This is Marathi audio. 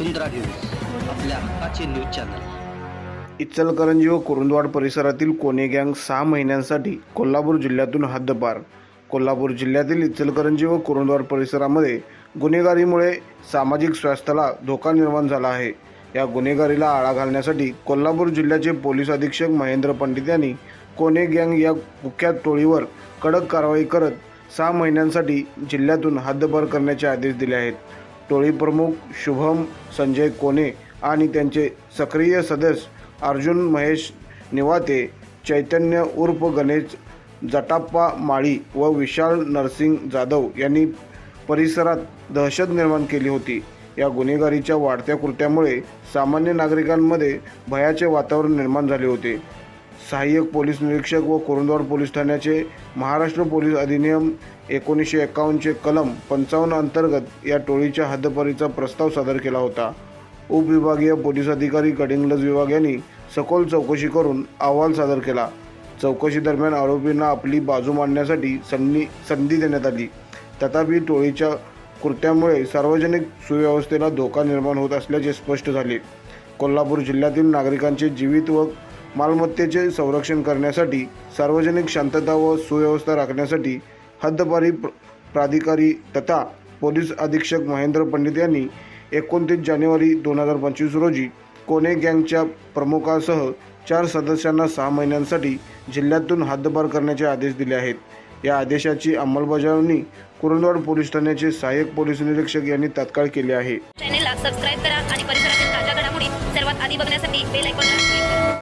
वसुंधरा न्यूज आपल्या हक्काचे न्यूज चॅनल. इचलकरंजी व कुरुंदवाड परिसरातील कोणे गँग सहा महिन्यांसाठी कोल्हापूर जिल्ह्यातून हद्दपार. कोल्हापूर जिल्ह्यातील इचलकरंजी व कुरुंदवाड परिसरामध्ये गुन्हेगारीमुळे सामाजिक स्वास्थ्याला धोका निर्माण झाला आहे. या गुन्हेगारीला आळा घालण्यासाठी कोल्हापूर जिल्ह्याचे पोलीस अधीक्षक महेंद्र पंडित यांनी कोणे गँग या कुख्यात टोळीवर कडक कारवाई करत सहा महिन्यांसाठी जिल्ह्यातून हद्दपार करण्याचे आदेश दिले आहेत. टोळीप्रमुख शुभम संजय कोने आणि त्यांचे सक्रिय सदस्य अर्जुन महेश निवाते चैतन्य उर्फ गणेश जटाप्पा माळी व विशाल नरसिंग जाधव यांनी परिसरात दहशत निर्माण केली होती. या गुन्हेगारीच्या वाढत्या कृत्यामुळे सामान्य नागरिकांमध्ये भयाचे वातावरण निर्माण झाले होते. सहाय्यक पोलीस निरीक्षक व कुरुंदवाड पोलीस ठाण्याचे महाराष्ट्र पोलीस अधिनियम एकोणीसशे एकावन्नचे कलम पंचावन्न अंतर्गत या टोळीच्या हद्दपारीचा प्रस्ताव सादर केला होता. उपविभागीय पोलीस अधिकारी कडिंगलज विभाग यांनी सखोल चौकशी करून अहवाल सादर केला. चौकशी दरम्यान आरोपींना आपली बाजू मांडण्यासाठी संधी संधी देण्यात आली. तथापि टोळीच्या कृत्यामुळे सार्वजनिक सुव्यवस्थेला धोका निर्माण होत असल्याचे स्पष्ट झाले. कोल्हापूर जिल्ह्यातील नागरिकांचे जीवित व मालमत्तेचे संरक्षण करण्यासाठी सार्वजनिक शांतता व सुव्यवस्था राखण्यासाठी हद्दपारी प्राधिकारी तथा पोलीस अधीक्षक महेंद्र पंडित यांनी एकोणतीस जानेवारी दोन हजार पंचवीस रोजी कोणे गँगच्या प्रमुखासह चार सदस्यांना सहा महिन्यांसाठी जिल्ह्यातून हद्दपार करण्याचे आदेश दिले आहेत. या आदेशाची अंमलबजावणी कुरुंदवाड पोलीस ठाण्याचे सहाय्यक पोलीस निरीक्षक यांनी तात्काळ केली आहे. चॅनेलला सबस्क्राईब करा आणि परिसरात